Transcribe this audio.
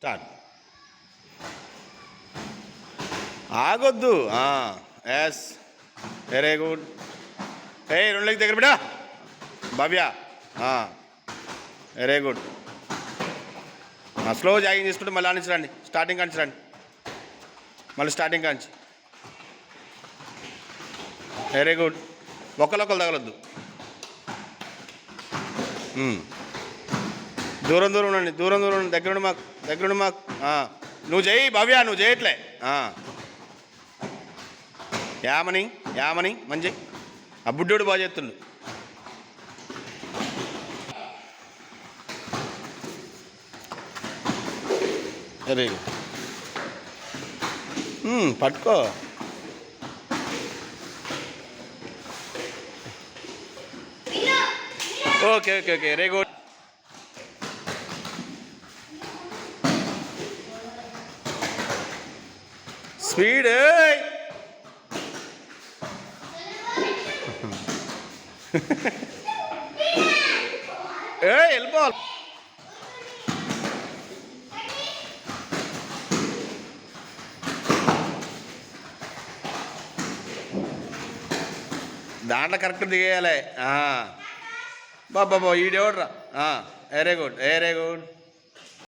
Start ఆగొద్దు. Yes very good ఏ రెండులకి దగ్గర బిడా Bhavya. Very good slow jogging చేసుకుంటే మళ్ళీ ఆనించి రండి. స్టార్టింగ్ కానించి రండి. మళ్ళీ స్టార్టింగ్ కానించి. వెరీ గుడ్ ఒకళ్ళొకరు తగలొద్దు. Hmm. దూరం దూరం ఉండండి. దూరం దూరం ఉండండి. దగ్గరుండి మాకు. దగ్గరుండి. నువ్వు చేయి భవ్య నువ్వు చేయట్లే. యామని యామని మంచి. ఆ బుడ్డోడు బాగా చేస్తుండు. మ్మ్, పట్టుకో. Okay okay okay. Very good speed. ఏ వెళ్ళిపోవాలి దాంట్లో కరెక్ట్ దిగేయాలి. బాబా ఈడెవడ్రా? వెరీ గుడ్ వెరీ గుడ్